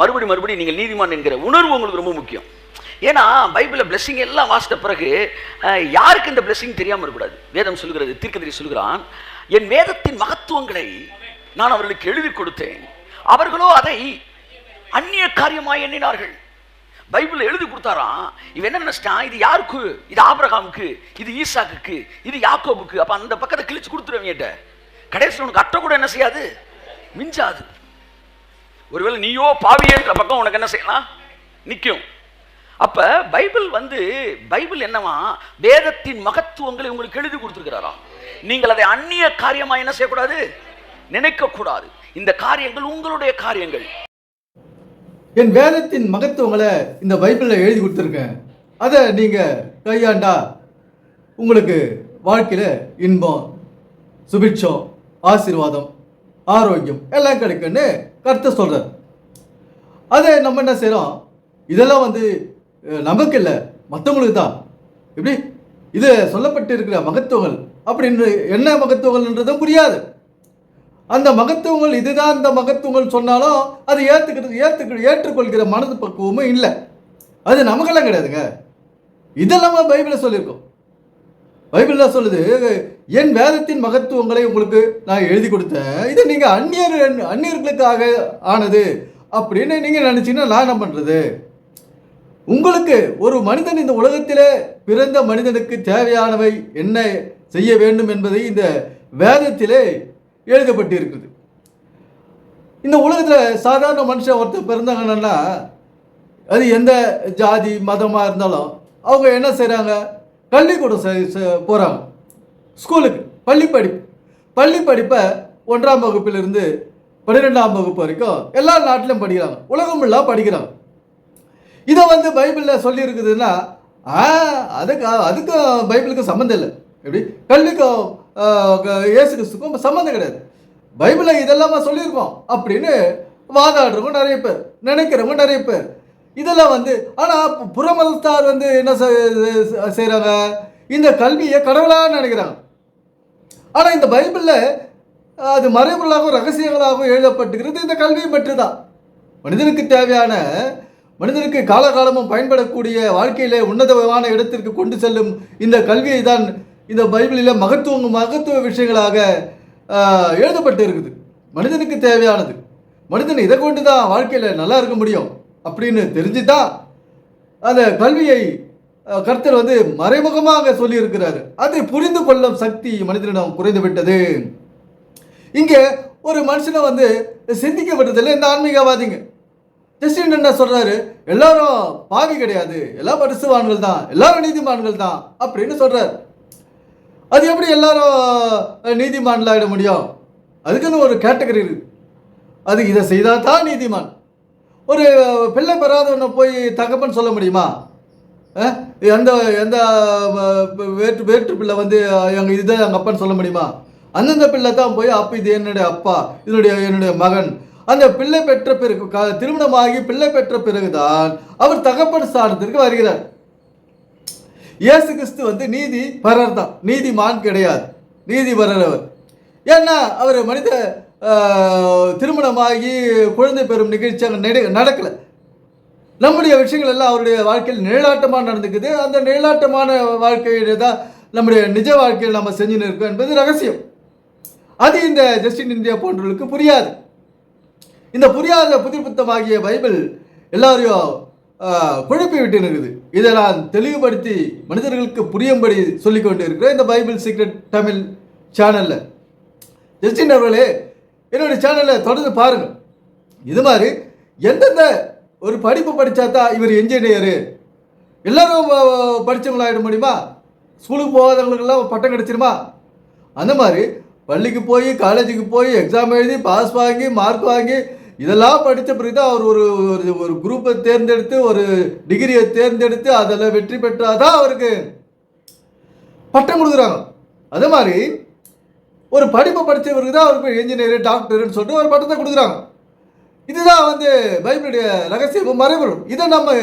மறுபடி மறுபடி நீங்கள் நீதிமான் என்கிற உணர்வு உங்களுக்கு ரொம்ப முக்கியம். ஏன்னா பைபிளில் blessing எல்லாம் வாசித்த பிறகு யாருக்கு இந்த blessing தெரியாமல் இருக்கக்கூடாது? வேதம் சொல்கிறது தீர்க்கதிரி சொல்கிறான் என் வேதத்தின் மகத்துவங்களை நான் அவர்களுக்கு எழுதி கொடுத்தேன். அவர்களோ அதை அந்நிய காரியமாக எண்ணினார்கள். பைபிள் எழுதி கொடுத்தாராம் இவன் என்ன நினைச்சிட்டான்? இது யாருக்கு? இது ஆபிரகாமுக்கு இது ஈசாக்குக்கு இது யாக்கோபுக்கு. அப்போ அந்த பக்கத்தை கிழிச்சு கொடுத்துருவீங்கிட்ட கடைசியில் உனக்கு அட்டை கூட என்ன செய்யாது? மிஞ்சாது. ஒருவேளை நீயோ பாவியன்ற பக்கம் உனக்கு என்ன செய்யலாம்? நிற்கும் அப்ப பைபிள் வந்து பைபிள் என்னவா? வேதத்தின் மகத்துவங்களை உங்களுக்கு எழுதி கொடுத்துருக்கிறாராம் நீங்கள் அதை அந்நிய காரியமா என்ன செய்யக்கூடாது? நினைக்கக்கூடாது. இந்த காரியங்கள் உங்களுடைய காரியங்கள். என் வேதத்தின் மகத்துவங்களை இந்த பைபிளில் எழுதி கொடுத்துருக்கேன். அதை நீங்கள் கையாண்டா உங்களுக்கு வாழ்க்கையில் இன்பம் சுபிட்சம் ஆசீர்வாதம். ஆரோக்கியம் எல்லாம் கிடைக்குன்னு கருத்தை சொல்கிறார் அதை நம்ம என்ன செய்கிறோம் இதெல்லாம் வந்து நமக்கு இல்லை மற்றவங்களுக்கு தான். எப்படி? இது சொல்லப்பட்டு இருக்கிற மகத்துவங்கள். அப்படின்னு என்ன மகத்துவங்கள்ன்றதும் புரியாது. அந்த மகத்துவங்கள் இதுதான் அந்த மகத்துவங்கள் சொன்னாலும் அது ஏற்றுக்கிறது ஏற்றுக்க ஏற்றுக்கொள்கிற மனது பக்குவமும் இல்லை. அது நமக்கெல்லாம் கிடையாதுங்க. இதெல்லாம் பைபிளில் சொல்லியிருக்கோம். பைபிளில் சொல்லுது என் வேதத்தின் மகத்துவங்களை உங்களுக்கு நான் எழுதி கொடுத்தேன். இது நீங்கள் அந்நியர் அந்நியர்களுக்காக ஆனது. அப்படின்னு நீங்கள் நினச்சிங்கன்னா நான் என்ன பண்ணுறது உங்களுக்கு ஒரு மனிதன் இந்த உலகத்திலே பிறந்த மனிதனுக்கு தேவையானவை என்ன செய்ய வேண்டும் என்பதை இந்த வேதத்திலே எழுதப்பட்டிருக்குது. இந்த உலகத்தில் சாதாரண மனுஷன் ஒருத்தர் பிறந்தாங்கன்னா அது எந்த ஜாதி மதமாக இருந்தாலும் அவங்க என்ன செய்கிறாங்க பள்ளிக்கூடம் போகிறாங்க ஸ்கூலுக்கு பள்ளி படிப்பு. பள்ளி படிப்பை ஒன்றாம் வகுப்பிலிருந்து பன்னிரெண்டாம் வகுப்பு வரைக்கும் எல்லா நாட்டிலும் படிக்கிறாங்க. உலகம் எல்லாம் படிக்கிறாங்க. இதை வந்து பைபிளில் சொல்லியிருக்குதுன்னா ஆ அதுக்கு அதுக்கும் பைபிளுக்கும் சம்மந்தம் இல்லை. எப்படி? கல்விக்கும் இயேசு கிறிஸ்துக்கும் சம்மந்தம் கிடையாது. பைபிளில் இதெல்லாமா சொல்லியிருக்கோம் அப்படின்னு வாதாடுறவங்க நிறைய பேர் நினைக்கிறவங்க நிறைய பேர். இதெல்லாம் வந்து ஆனால் புறமதத்தார் வந்து என்ன செய்கிறாங்க இந்த கல்வியை கடவுளாக நினைக்கிறாங்க. ஆனால் இந்த பைபிளில் அது மறைபொருளாகவும் ரகசியங்களாகவும் எழுதப்பட்டுகிறது இந்த கல்வியை பற்றி தான் மனிதனுக்கு தேவையான மனிதனுக்கு காலகாலமும் பயன்படக்கூடிய வாழ்க்கையிலே உன்னதமான இடத்திற்கு கொண்டு செல்லும் இந்த கல்வியை தான் இந்த பைபிளில் மகத்துவம் மகத்துவ விஷயங்களாக எழுதப்பட்டு இருக்குது மனிதனுக்கு தேவையானது. மனிதன் இதை கொண்டு தான் வாழ்க்கையில் நல்லா இருக்க முடியும். அப்படின்னு தெரிஞ்சுதான் அந்த கல்வியை கர்த்தர் வந்து மறைமுகமாக சொல்லியிருக்கிறார். அதை புரிந்து கொள்ளும் சக்தி மனிதனிடம் குறைந்து விட்டது இங்கே ஒரு மனுஷனை வந்து சிந்திக்க விட்டதில்லை இந்த ஆன்மீகவாதிங்க. ஜஸ்டின் என்ன சொல்றாரு? எல்லாரும் பாவி கிடையாது. எல்லாம் பரிசுவான்கள் தான். எல்லாரும் நீதிமான்கள் தான் அப்படின்னு சொல்றாரு. அது எப்படி எல்லாரும் நீதிமான்களாகிட முடியும்? அதுக்குன்னு ஒரு கேட்டகரி இருக்கு. அது இதை செய்தால் தான் நீதிமான். ஒரு பிள்ளை பெறாதவனை போய் தகப்பன் சொல்ல முடியுமா? எந்த எந்த வேற்று வேற்று பிள்ளை வந்து எங்கள் இதுதான் எங்கள் அப்பன்னு சொல்ல முடியுமா? அந்தந்த பிள்ளை தான் போய் அப்போ இது என்னுடைய அப்பா இதனுடைய என்னுடைய மகன். அந்த பிள்ளை பெற்ற பிறகு க- திருமணமாகி பிள்ளை பெற்ற பிறகுதான் அவர் தகப்பன் ஸ்தானத்திற்கு வருகிறார். இயேசு கிறிஸ்து வந்து நீதி பரர் தான் நீதிமான் கிடையாது. நீதி பரர் அவர் ஏன்னா அவர் மனித திருமணமாகி குழந்தை பெறும் நிகழ்ச்சி அங்கே நட நடக்கலை. நம்முடைய விஷயங்கள் எல்லாம் அவருடைய வாழ்க்கையில் நிழலாட்டமாக நடந்துக்குது. அந்த நிழலாட்டமான வாழ்க்கையில தான் நம்முடைய நிஜ வாழ்க்கையில் நம்ம செஞ்சுன்னு இருக்கோம் என்பது ரகசியம். அது இந்த ஜஸ்டின் இந்தியா போன்றவர்களுக்கு புரியாது. இந்த புரியாத புதிர் புத்தமாகிய பைபிள் எல்லாரையும் குழப்பி விட்டு இருக்குது இதை நான் தெளிவுபடுத்தி மனிதர்களுக்கு புரியும்படி சொல்லிக்கொண்டு இருக்கிறேன் இந்த பைபிள் சீக்ரெட் தமிழ் சேனலில் ஜஸ்டின் அவர்களே என்னுடைய சேனலை தொடர்ந்து பாருங்கள் இது மாதிரி எந்தெந்த ஒரு படிப்பு படித்தா தான் இவர் என்ஜினியரு எல்லாரும் படித்தவங்களாகிட படிச்சவங்களாயிட முடியுமா? ஸ்கூலுக்கு போகாதவங்களுக்கெல்லாம் பட்டம் கிடைச்சிருமா? அந்த மாதிரி பள்ளிக்கு போய் காலேஜுக்கு போய் எக்ஸாம் எழுதி பாஸ் வாங்கி மார்க் வாங்கி இதெல்லாம் படித்த பிறகு தான் அவர் ஒரு ஒரு ஒரு குரூப்பை தேர்ந்தெடுத்து ஒரு டிகிரியை தேர்ந்தெடுத்து அதில் வெற்றி பெற்றாதான் அவருக்கு பட்டம் கொடுக்குறாங்க. அதே மாதிரி ஒரு படிப்பை படித்தவருக்கு தான் அவருக்கு இன்ஜினியர் டாக்டர்னு சொல்லிட்டு ஒரு பட்டத்தை கொடுக்குறாங்க. இதுதான் வந்து பைபிளுடைய ரகசியமும் மறைபொருள் இதை நம்ம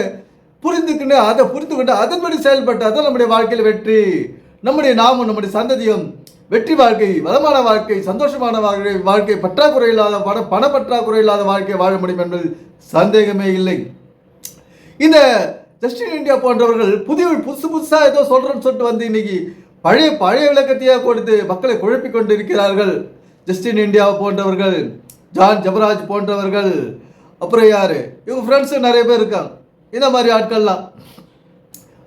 புரிந்துக்கின்னு அதை புரிந்து அதன்படி செயல்பட்டால் தான் நம்முடைய வாழ்க்கையில் வெற்றி. நம்முடைய நாமும் நம்முடைய சந்ததியும் வெற்றி வாழ்க்கை வளமான வாழ்க்கை சந்தோஷமான வாழ்க்கை வாழ்க்கை பற்றாக்குறை இல்லாத பண பண பற்றாக்குறை இல்லாத வாழ்க்கையை வாழ முடியும் என்பதில் சந்தேகமே இல்லை. இந்த ஜஸ்டின் இந்தியா போன்றவர்கள் புதிய புதுசு புதுசாக ஏதோ சொல்கிறேன்னு சொல்லிட்டு வந்து இன்னைக்கு பழைய பழைய விளக்கத்தையே கொடுத்து மக்களை குழப்பிக் கொண்டிருக்கிறார்கள். ஜஸ்டின் இந்தியா போன்றவர்கள் ஜான் ஜபராஜ் போன்றவர்கள் அப்புறம் யார்? இவங்க ஃப்ரெண்ட்ஸு நிறைய பேர் இருக்காங்க. இந்த மாதிரி ஆட்கள்லாம்.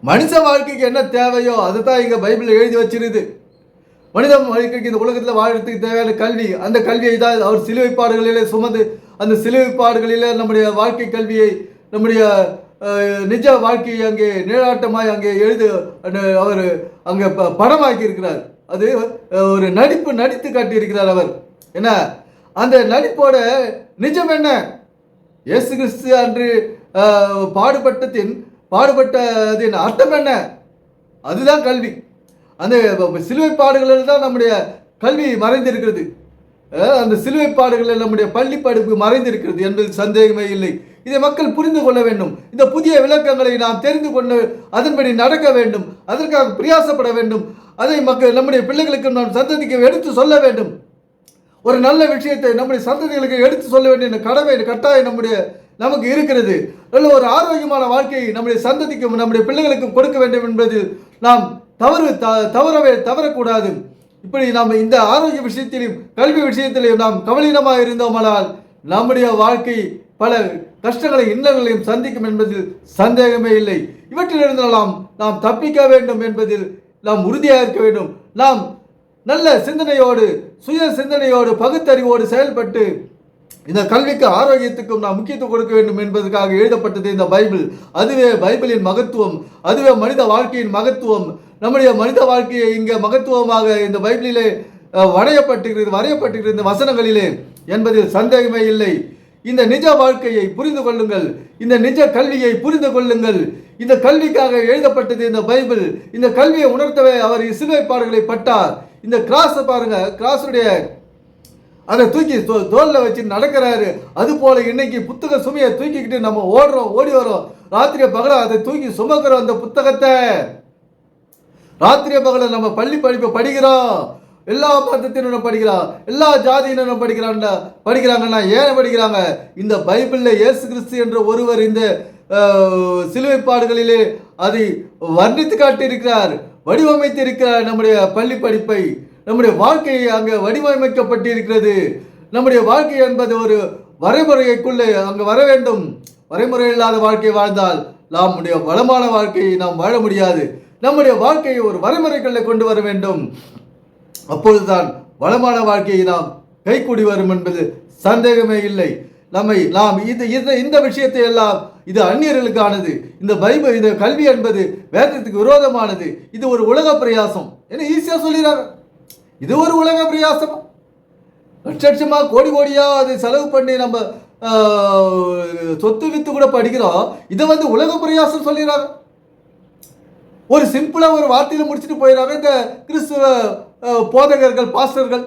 மனுஷ வாழ்க்கைக்கு என்ன தேவையோ அதை தான் இங்கே பைபிளில் எழுதி வச்சிருது. மனித வாழ்க்கைக்கு இந்த உலகத்தில் வாழ்கிறதுக்கு தேவையான கல்வி அந்த கல்வியை தான் அவர் சிலுவைப்பாடுகளிலே சுமந்து அந்த சிலுவைப்பாடுகளிலே நம்முடைய வாழ்க்கை கல்வியை நம்முடைய நிஜ வாழ்க்கையை அங்கே நிழலாட்டமாய் அங்கே எழுது அவர் அங்கே ப படமாக்கி இருக்கிறார் அது ஒரு நடிப்பு நடித்து காட்டியிருக்கிறார் அவர். என்ன? அந்த நடிப்போட நிஜம் என்ன? இயேசு கிறிஸ்து அன்று பாடுபட்டத்தின் பாடுபட்டதின் பாடுபட்டதின் அர்த்தம் என்ன? அதுதான் கல்வி. அந்த சிலுவை பாடுகளில் தான் நம்முடைய கல்வி மறைந்திருக்கிறது. அந்த சிலுவை பாடுகளில் நம்முடைய பள்ளி படிப்பு மறைந்திருக்கிறது என்பது சந்தேகமே இல்லை. இதை மக்கள் புரிந்து கொள்ள வேண்டும். இந்த புதிய விளக்கங்களை நாம் தெரிந்து கொண்டு அதன்படி நடக்க வேண்டும். அதற்காக பிரயாசப்பட வேண்டும். அதை மக்கள் நம்முடைய பிள்ளைகளுக்கு நாம் சந்ததிக்கு எடுத்து சொல்ல வேண்டும். ஒரு நல்ல விஷயத்தை நம்முடைய சந்ததிகளுக்கு எடுத்து சொல்ல வேண்டிய கடமை கட்டாயம் நம்முடைய நமக்கு இருக்கிறது. நல்ல ஒரு ஆரோக்கியமான வாழ்க்கையை நம்முடைய சந்ததிக்கும் நம்முடைய பிள்ளைகளுக்கும் கொடுக்க வேண்டும் என்பது நாம் தவறு த தவறவே தவறக்கூடாது. இப்படி நாம் இந்த ஆரோக்கிய விஷயத்திலும் கல்வி விஷயத்திலும் நாம் கவலீனமாக இருந்தோமானால் நம்முடைய வாழ்க்கை பல கஷ்டங்களை இன்னல்களையும் சந்திக்கும் என்பதில் சந்தேகமே இல்லை. இவற்றிலிருந்து நாம் நாம் தப்பிக்க வேண்டும் என்பதில் நாம் உறுதியாக இருக்க வேண்டும். நாம் நல்ல சிந்தனையோடு சுய சிந்தனையோடு பகுத்தறிவோடு செயல்பட்டு இந்த கல்விக்கு ஆரோக்கியத்துக்கும் நாம் முக்கியத்துவம் கொடுக்க வேண்டும் என்பதற்காக எழுதப்பட்டது இந்த பைபிள். அதுவே பைபிளின் மகத்துவம் அதுவே மனித வாழ்க்கையின் மகத்துவம். நம்முடைய மனித வாழ்க்கையை இங்கே மகத்துவமாக இந்த பைபிளிலே அஹ், வரையப்பட்டிருக்கிறது இந்த வசனங்களிலே என்பதில் சந்தேகமே இல்லை. இந்த நிஜ வாழ்க்கையை புரிந்து கொள்ளுங்கள். இந்த நிஜ கல்வியை புரிந்து கொள்ளுங்கள். இந்த கல்விக்காக எழுதப்பட்டது இந்த பைபிள். இந்த கல்வியை உணர்த்தவே அவர் சிலுவை பாடுகளை பட்டார். இந்த கிராஸை பாருங்க கிராஸுடைய அதை தூக்கி தோல்ல வச்சு நடக்கிறாரு. அது போல இன்னைக்கு புத்தக சுமையை தூக்கிக்கிட்டு நம்ம ஓடுறோம் ஓடி வரோம். ராத்திரி பகல அதை தூக்கி சுமக்கிறோம் அந்த புத்தகத்தை. ராத்திரி பகல நம்ம பள்ளி படிப்பை படிக்கிறோம். எல்லா மதத்தினரும் படிக்கிறான்? எல்லா ஜாதியினரும் படிக்கிறான்டா? படிக்கிறாங்கன்னா ஏன் படிக்கிறாங்க? இந்த பைபிளில் இயேசு கிறிஸ்து என்ற ஒருவர் இந்த சிலுவைப்பாடுகளிலே அதை வர்ணித்து காட்டியிருக்கிறார். வடிவமைத்து இருக்கிறார் நம்முடைய பள்ளி படிப்பை. நம்முடைய வாழ்க்கை அங்கே வடிவமைக்கப்பட்டிருக்கிறது. நம்முடைய வாழ்க்கை என்பது ஒரு வரைமுறைக்குள்ளே அங்கே வர வேண்டும். வரைமுறை இல்லாத வாழ்க்கை வாழ்ந்தால் நம்முடைய வளமான வாழ்க்கையை நாம் வாழ முடியாது. நம்முடைய வாழ்க்கையை ஒரு வரைமுறைக்குள்ளே கொண்டு வர வேண்டும். அப்பொழுதுதான் வளமான வாழ்க்கையை நாம் கைக்கூடி வரும் என்பது சந்தேகமே இல்லை. நம்மை நாம் இது இந்த இந்த விஷயத்தை எல்லாம் இது அந்நியர்களுக்கானது. இந்த பைபிள் இந்த கல்வி என்பது வேதத்துக்கு விரோதமானது. இது ஒரு உலக பிரயாசம். என்ன ஈஸியாக சொல்லிடுறாங்க இது ஒரு உலக பிரயாசம். லட்ச லட்சமாக கோடி கோடியாக அது செலவு பண்ணி நம்ம சொத்து வித்து கூட படிக்கிறோம். இதை வந்து உலக பிரயாசம் சொல்லிடுறாங்க ஒரு சிம்பிளாக ஒரு வார்த்தையில் முடிச்சுட்டு போயிடுறாங்க இந்த கிறிஸ்துவ போதகர்கள் பாஸ்டர்கள்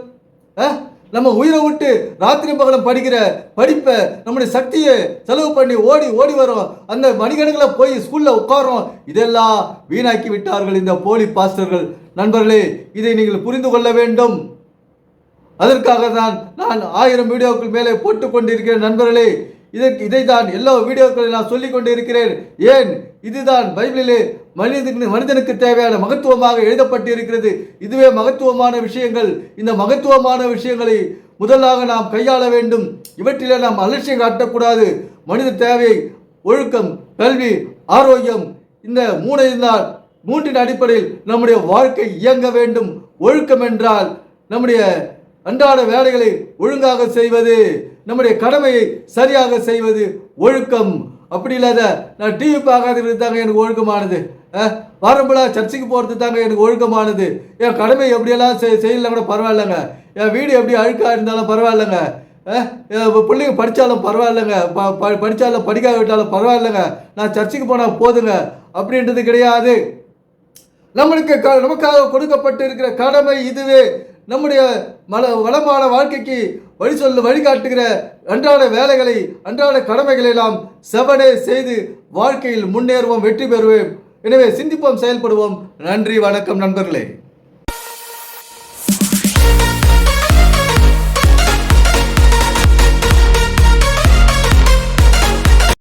நம்ம உயிரை விட்டு ராத்திரி பகலம் படிக்கிற படிப்பை நம்முடைய சக்தியை செலவு பண்ணி ஓடி ஓடி வரோம். அந்த மணிக்கணக்கில் போய் ஸ்கூலில் உட்காரோம். இதெல்லாம் வீணாக்கி விட்டார்கள் இந்த போலி பாஸ்டர்கள். நண்பர்களே இதை நீங்கள் புரிந்து கொள்ள வேண்டும். அதற்காக தான் நான் ஆயிரம் வீடியோக்கள் மேலே போட்டு கொண்டிருக்கிறேன் நண்பர்களே இதற்கு இதை தான் எல்லா வீடியோக்களில் நான் சொல்லிக் கொண்டிருக்கிறேன் ஏன்? இதுதான் பைபிளிலே மனிதனுக்கு மனிதனுக்கு தேவையான மகத்துவமாக எழுதப்பட்டு இருக்கிறது இதுவே மகத்துவமான விஷயங்கள். இந்த மகத்துவமான விஷயங்களை முதலாக நாம் கையாள வேண்டும். இவற்றிலே நாம் அலட்சியம் காட்டக்கூடாது. மனித தேவை ஒழுக்கம் கல்வி ஆரோக்கியம் இந்த மூணு இருந்தால் மூன்றின் அடிப்படையில் நம்முடைய வாழ்க்கை இயங்க வேண்டும். ஒழுக்கம் என்றால் நம்முடைய அன்றாட வேலைகளை ஒழுங்காக செய்வது நம்முடைய கடமையை சரியாக செய்வது ஒழுக்கம். அப்படி இல்லாத நான் டிவி பார்க்காதது தாங்க எனக்கு ஒழுக்கமானது. அஹ், வாரம்புலா சர்ச்சுக்கு போகிறது தாங்க எனக்கு ஒழுக்கமானது. என் கடமை எப்படியெல்லாம் செய் செய்யலாம் கூட பரவாயில்லைங்க. என் வீடு எப்படி அழுக்காக இருந்தாலும் பரவாயில்லைங்க. பிள்ளைங்க படித்தாலும் பரவாயில்லைங்க. ப ப- படித்தாலும் படிக்காவிட்டாலும் பரவாயில்லைங்க. நான் சர்ச்சுக்கு போனால் போதுங்க. அப்படின்றது கிடையாது. நம்மளுக்கு க- நமக்காக கொடுக்கப்பட்டு இருக்கிற கடமை இதுவே. நம்முடைய மல வளமான வாழ்க்கைக்கு வழி சொல்ல வழிகாட்டுகிற அன்றாட வேலைகளை அன்றாட கடமைகளை நாம் செவனே செய்து வாழ்க்கையில் முன்னேறுவோம் வெற்றி பெறுவோம் எனவே சிந்திப்போம் செயல்படுவோம். நன்றி வணக்கம் நண்பர்களே.